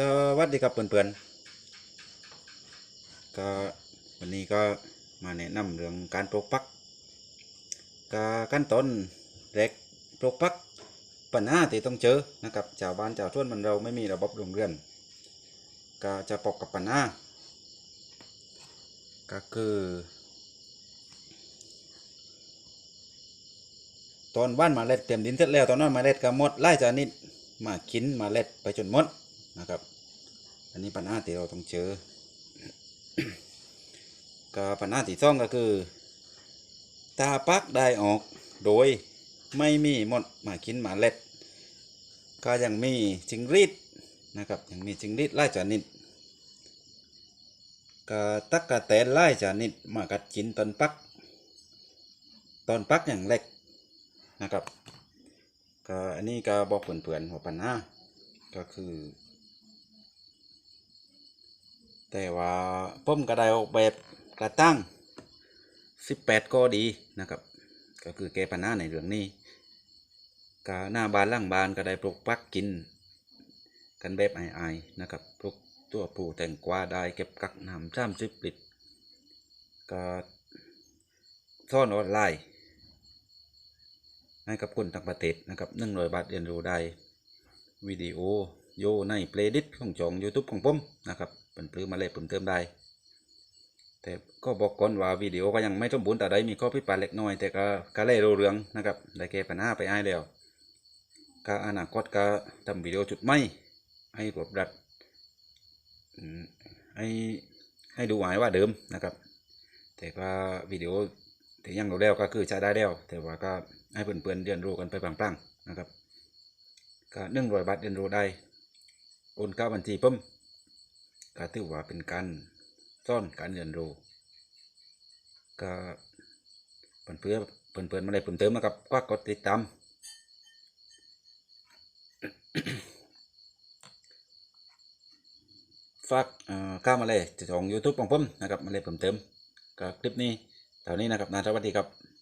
สวัสดีครับเพื่อนๆก็วันนี้ก็มาแนะนำเรื่องการปลูกพักก็ขั้นตอนแรกปลูกพักปัญหาที่ต้องเจอนะครับชาวบ้านชาวช่วนมันเราไม่มีระบบโรงเรือน ก็จะพบกับปัญหาก็คือ ตอนบ้านมาเล็ดเตรียมดินเสร็จแล้วตอนนั้นมาเล็ดก็หมดไล่จานิดมากินมาเล็ดไปจนหมด นะครับ อันนี้ปัญหาที่เราต้องเจอก็ปัญหาที่สองก็คือ ตาปักได้ออกโดยไม่มีหมดมากินมาเล็ด ก็ยังมีจิงรีดนะครับยังมีจิงรีดไล่จานิดก็ตักกะแตนไล่จานิดมากัดกินตอนปัก ตอนปักอย่างเล็กนะครับก็อันนี้ก็บอกเพื่อนๆหัวปัญหาก็คือ แต่ว่าผมก็ได้ออกแบบกระตั้ง 18 ก็ดีนะครับ ก็คือแก้ปัญหาในเรื่องนี้ก็หน้าบานล่างบานก็ได้ปลูกปักกิน กันแบบไอๆนะครับปลูกตัวผูแตงกวาได้เก็บกักน้ำจ้ามสิบลิตรก็ซ่อนออนไลน์ให้กับคนต่างประเทศนะครับหนึ่งร้อยบาทเรียนรู้ได้วิดีโอ โยในเพลย์ลิสของจอง YouTube ของผมนะครับเป็นปลื้มมาเลยผมเติมได้แต่ก็บอกก่อนว่าวิดีโอก็ยังไม่สมบูรณ์แต่ได้มีข้อผิดพลาดเล็กน้อย แต่ก็ก็เลยรู้เรื่องนะครับได้แก้ปัญหาไปให้แล้วก็อนาคตก็ทำวิดีโอจุดไม่ให้รวบรัดให้ให้ดูหมายว่าเดิมนะครับ แต่ก็วิดีโอที่ยังรู้แล้วก็คือใช้ได้แล้ว แต่ว่าก็ให้เพื่อนๆเรียนรู้กันไปพลางๆนะครับก็หนึ่งร้อยบาทเรียนรู้ได้ โอนเข้าบัญชีผมก็ถือว่าเป็นการซ่อนการเรียนรู้ก็เพื่อนเพื่อนเพื่อนเพื่อนๆมาเลยเพิ่มเติมนะครับก็กดติดตามฝากเอ่อข้ามาเลยจะของ YouTube ของผมนะครับมาเลยเพิ่มเติมก็คลิปนี้เท่านี้นะครับนาสวัสดีครับ